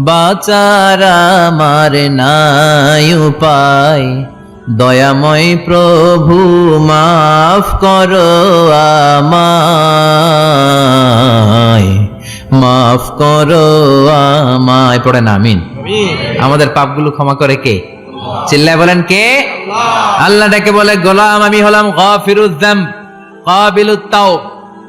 বাচার আমার নাই উপায়। দয়াময় প্রভু মাফ করো আমায়। মাফ করো আমায়। পড়ে না আমিন। আমাদের পাপগুলো ক্ষমা করে কে? চিল্লায় বলেন কে? আল্লাহ। ডাকে বলে গোলাম আমি হলাম গফিরুদ্দাম কাবিলুত তাওব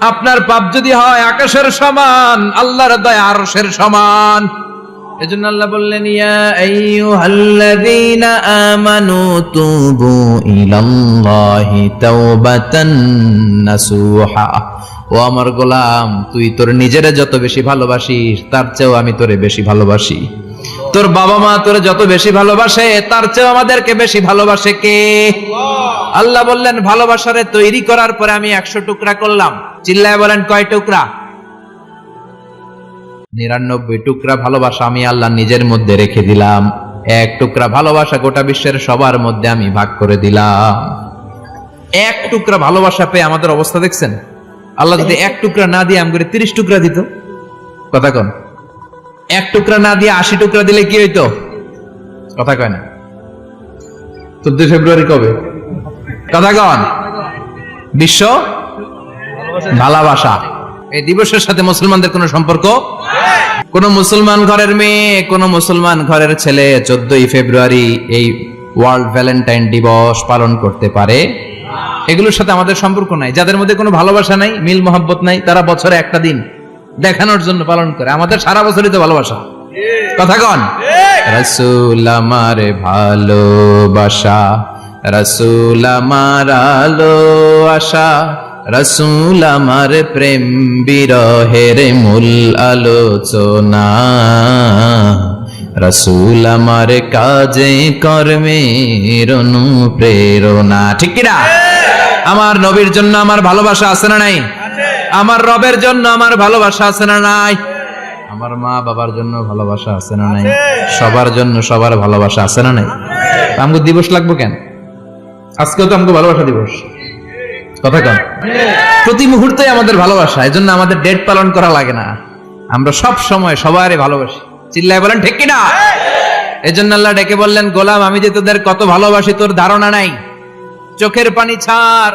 আপনার পাপ যদি হয়, আকাশের সমান, আল্লাহর দয়া আরশের সমান। এজন্য আল্লাহ বললেন, ইয়া আইয়ুহাল্লাযীনা আমানু তুবু ইলাল্লাহি তাওবাতান নাসুহা। ও আমার গোলাম, তুই তোর নিজেরে যত বেশি ভালোবাসিস, তার চেয়েও আমি তোরে বেশি ভালোবাসি। তোর বাবা মা তোরে যত বেশি ভালোবাসে তার চেয়েও আমাদেরকে বেশি ভালোবাসে কে? আল্লাহ। বললেন ভালোবাসারে তৈরি করার পরে আমি একশো টুকরা করলাম। চিল্লায় বলেন কয় টুকরা? নিরানব্বই টুকরা ভালোবাসা আমি আল্লাহ নিজের মধ্যে রেখে দিলাম। এক টুকরা ভালোবাসা গোটা বিশ্বের সবার মধ্যে আমি ভাগ করে দিলাম। এক টুকরা ভালোবাসা পেয়ে আমাদের অবস্থা দেখছেন? আল্লাহ যদি এক টুকরা না দিয়ে আমাকে তিরিশ টুকরা দিত। কথা কন। এক টুকরা না দিয়ে আশি টুকরা দিলে কি হইতো? কথা কয় না। চোদ্দ ফেব্রুয়ারি কবে? কথা কন। বিশ্ব ভালোবাসা। এই দিবসের সাথে মুসলমানদের কোনো সম্পর্ক? কোন মুসলমান ঘরের মেয়ে, কোন মুসলমান ঘরের ছেলে চোদ্দই ফেব্রুয়ারি এই ওয়ার্ল্ড ভ্যালেন্টাইন দিবস পালন করতে পারে। এগুলোর সাথে আমাদের সম্পর্ক নাই। যাদের মধ্যে কোনো ভালোবাসা নাই মিল মোহাব্বত নাই, তারা বছরে একটা দিন দেখানোর জন্য পালন করে। আমাদের সারা বছরই তো ভালোবাসা। কথা কন? রসুল আমার ভালোবাসা, রসুল আমার আলো আশা, রসুল আমার প্রেম বিরহের মূল আলোচনা। রসুল আমার কাজে কর্মের অনুপ্রেরণা। ঠিক কিনা? আমার নবীর জন্য আমার ভালোবাসা আছে না নাই? আমার রবের জন্য আমার ভালোবাসা আছে না নাই? আমার মা বাবার জন্য ভালোবাসা আছে না নাই? সবার জন্য সবার ভালোবাসা আছে না নাই? আমাকে দিবস লাগবো কেন? আজকেও তো আমাকে ভালোবাসা দিবস। কথা কন। প্রতি মুহূর্তে আমাদের ভালোবাসা এই জন্য আমাদের ডেট পালন করা লাগে না। আমরা সব সময় সবারই ভালোবাসি। চিল্লায় বলেন ঠিক কিনা? এজন্য আল্লাহ ডেকে বললেন গোলাম আমি যে তোদের কত ভালোবাসি তোর ধারণা নাই। চোখের পানি ছাড়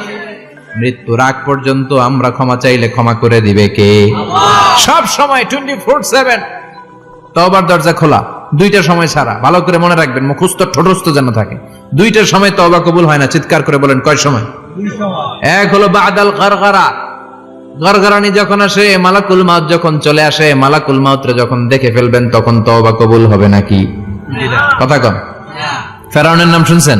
মৃত্যুর আগ পর্যন্ত আমরা ক্ষমা চাইলে ক্ষমা করে দিবে কে? সব সময় টোয়েন্টি ফোর সেভেন তবার দরজা খোলা। দুইটা সময় ছাড়া ভালো করে মনে রাখবেন মুখস্থ ঠোঁটস্থ যেন থাকে। দুইটার সময় তবা কবুল হয় না। চিৎকার করে বলেন কয় সময়? এক হলো বাদাল গরগরা গরগরানি যখন আসে মালাকুল মাউত যখন চলে আসে মালাকুল মাউতরে যখন দেখে ফেলবেন তখন তবা কবুল হবে নাকি? কথা কম ফেরাউনের নাম শুনছেন?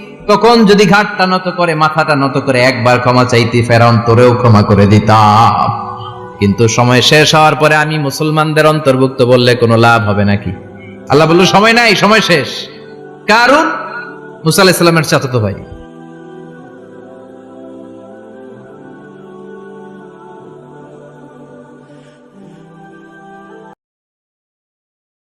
তখন যদি ঘাটটা নত করে, মাথাটা নত করে, একবার ক্ষমা চাইতি, ফেরাউন তোরেও ক্ষমা করে দিতাম। কিন্তু সময় শেষ হওয়ার পরে আমি মুসলমানদের অন্তর্ভুক্ত বললে কোনো লাভ হবে নাকি? আল্লাহ বলল, সময় নাই, সময় শেষ। কারণ মুসা আলাহিসাল্লামের চাচাতো ভাই।